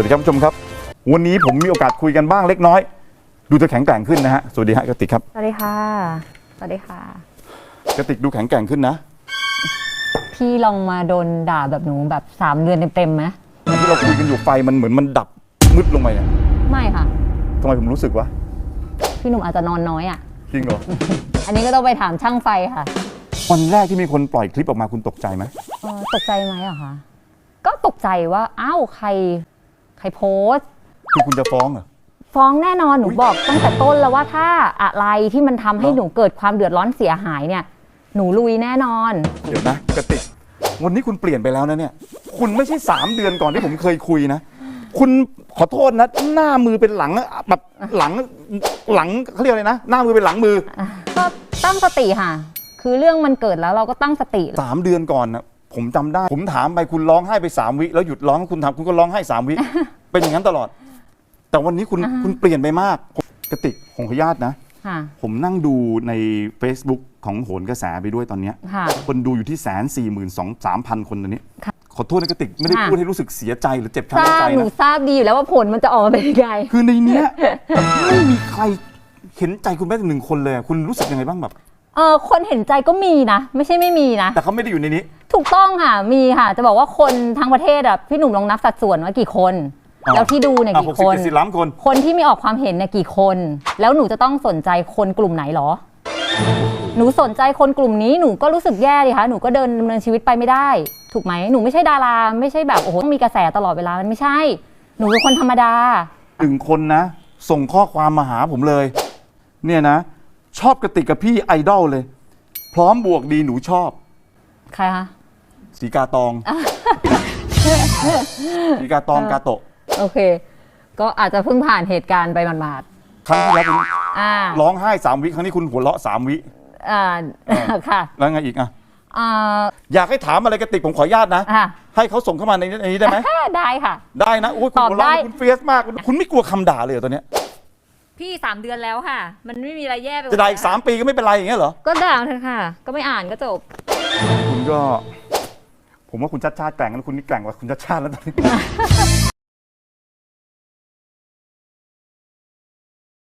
วัสดีครับผู้ชมครับ วันนี้ผมมีโอกาสคุยกันบ้างเล็กน้อย ดูเธอแข็งแกร่งขึ้นนะฮะสวัสดีฮะกติกครับสวัสดีค่ะ สวัสดีค่ะ กติกดูแข็งแกร่งขึ้นนะพี่ลองมาโดนด่าแบบหนูแบบสามเดือนเต็มๆไหมที่เราคุยกันอยู่ไฟมันเหมือนมันดับมืดลงไปเนี่ยไม่ค่ะทำไมผมรู้สึกวะพี่หนุ่มอาจจะนอนน้อยอะจริงเหรออันนี้ก็ต้องไปถามช่างไฟค่ะ วันแรกที่มีคนปล่อยคลิปออกมาคุณตกใจไหมเออตกใจไหมอะคะก็ตกใจว่าอ้าวใคร ใครโพสต์ คือคุณจะฟ้องเหรอ ฟ้องแน่นอนหนูบอกตั้งแต่ต้นแล้วว่าถ้าอะไรที่มันทำให้เหรอหนูเกิดความเดือดร้อนเสียหายเนี่ย หนูลุยแน่นอน เดี๋ยวนะกติก วันนี้คุณเปลี่ยนไปแล้วนะเนี่ย คุณไม่ใช่สามเดือนก่อนที่ผมเคยคุยนะ คุณขอโทษนะ หน้ามือเป็นหลังแบบหลังหลังเขาเรียกอะไรนะ หน้ามือเป็นหลังมือก็ตั้งสติค่ะ คือเรื่องมันเกิดแล้วเราก็ตั้งสติ สามเดือนก่อนนะ ผมจำได้ ผมถามไปคุณร้องไห้ไปสามวิ แล้วหยุดร้องคุณทำคุณก็ร้องไห้สามวิ เป็นอย่างนั้นตลอด แต่วันนี้คุณคุณเปลี่ยนไปมากผมกติกผมขออนุญาตนะ ค่ะ ผมนั่งดูใน Facebook ของโหนกระแสไปด้วยตอนเนี้ยค่ะ คนดูอยู่ที่แสนสี่หมื่นสองสามพันคนตอนนี้ค่ะขอโทษนะกติกไม่ได้ค่ะ พูดให้รู้สึกเสียใจหรือเจ็บทช้ำราในใจบหนูนะทราบดีอยู่แล้วว่าผลมันจะออกมาเป็นยังไง คือในเนี้ย ไม่มีใครเห็นใจคุณแม้แต่หนึ่งคนเลยอะคุณรู้สึกยังไงบ้างแบบ เออคนเห็นใจก็มีนะ ไม่ใช่ไม่มีนะ แต่เขาไม่ได้อยู่ในนี้ ถูกต้องค่ะ มีค่ะ จะบอกว่าคนทั้งประเทศอะพี่หนุ่มลองนับสัดส่วนว่ากี่คนอ่าแล้วที่ดูเนี่ยอะกี่หกคสิบนเจ็ดสิบล้านคน คนที่ไม่ออกความเห็นเนี่ยกี่คน แล้วหนูจะต้องสนใจคนกลุ่มไหนหรอ หนูสนใจคนกลุ่มนี้หนูก็รู้สึกแย่ดิคะหนูก็เดินดำเนินชีวิตไปไม่ได้ ถูกไหมหนูไม่ใช่ดารา ไม่ใช่แบบโอ้โหต้องมีกระแสตลอดเวลามันไม่ใช่ หนูเป็นคนธรรมดา หนึ่งคนนะ ส่งข้อความมาหาผมเลย เนี่ยนะ ชอบกระติกกับพี่ไอดอลเลย พร้อมบวกดีหนูชอบใครคะสีกาตองสีกาตองกาโตะโอเค ก็อาจจะเพิ่งผ่านเหตุการณ์ไปหมาดครั้งที่แล้วคุณๆอ่าร้องไห้สามวิครั้งนี้คุณหัวเราะสามวิอ่าค่ะแล้วไงอีกอะอ่าอยากให้ถามอะไรกระติกผมขออนุญาตนะ อะให้เขาส่งเข้ามาในในนี้ได้ไหม ได้ค่ะ ได้นะอุ้ยคุณตอบหัวเราะได้ คุณเฟียสมาก คุณไม่กลัวคำด่าเลยเหรอตอนเนี้ย พี่สามเดือนแล้วค่ะ มันไม่มีอะไรแย่ไปจะด่าอีกสามปีก็ไม่เป็นไรอย่างเงี้ยเหรอ ก็ด่าเถอะค่ะ ก็ไม่อ่านก็จบ คุณก็ ผมว่าคุณชัดชาติแกร่งแล้วคุณนี่แกร่งกว่าคุณชัดชาติแล้วตอนนี้